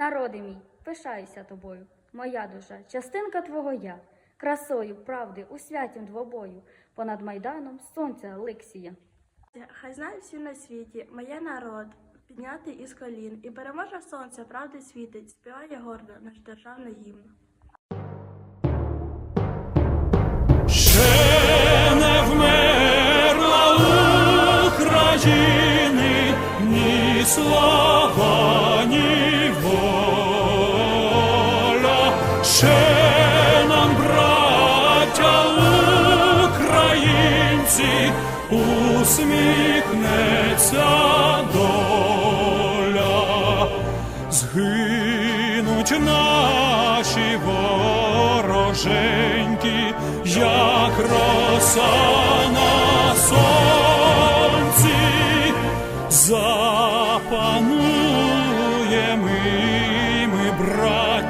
Народи мій, пишаюся тобою, моя душа, частинка твого я, красою правди у святім двобою, понад майданом сонця Ликсія. Хай знають всі на світі, моє народ, піднятий із колін, і переможе сонце, правди світить, співає гордо наш державний гімн. Ще не вмерла України ні слава, браття українці, усміхнеться доля. Згинуть наші вороженьки, як роса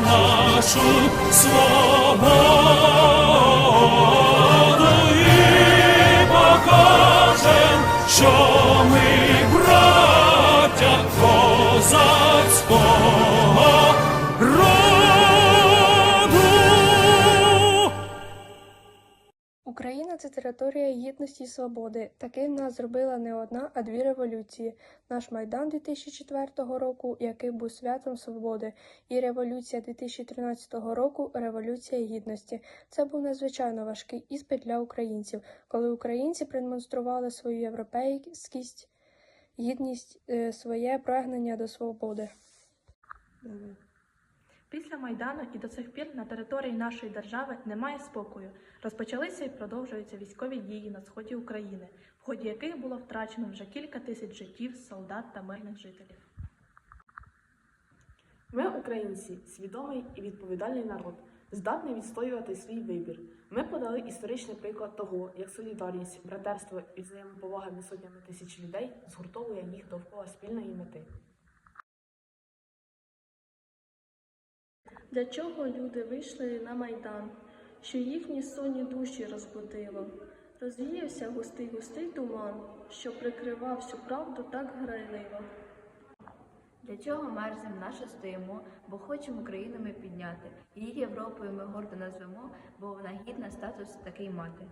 нашу свободу це територія гідності і свободи. Таким нас зробила не одна, а дві революції: наш майдан 2004 року, який був святом свободи, і революція 2013 року революція гідності. Це був надзвичайно важкий іспит для українців, коли українці продемонстрували свою європейськість, гідність, е, своє прагнення до свободи. Після Майдану і до цих пір на території нашої держави немає спокою. Розпочалися і продовжуються військові дії на сході України, в ході яких було втрачено вже кілька тисяч життів солдат та мирних жителів. Ми, українці, свідомий і відповідальний народ, здатний відстоювати свій вибір. Ми подали історичний приклад того, як солідарність, братерство і взаємоповага сотнями тисяч людей згуртовує їх довкола спільної мети. Для чого люди вийшли на майдан, що їхні сонні душі розбудило? Розвіявся густий густий туман, що прикривав всю правду так грайливо. Для чого мерзнем наша стоїмо, бо хочемо Україну ми підняти. Її Європою ми гордо назвемо, бо вона гідна статус такий мати.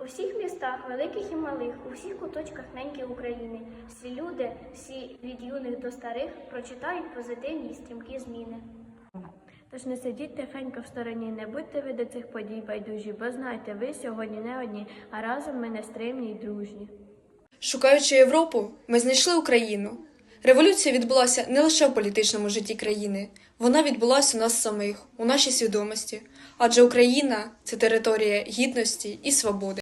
У всіх містах, великих і малих, у всіх куточках неньки України, всі люди, всі від юних до старих прочитають позитивні і стрімкі зміни. Тож не сидіть тихенько в стороні, не будьте ви до цих подій байдужі, бо знайте, ви сьогодні не одні, а разом ми нестримні й дружні. Шукаючи Європу, ми знайшли Україну. Революція відбулася не лише в політичному житті країни, вона відбулася у нас самих, у нашій свідомості. Адже Україна це територія гідності і свободи.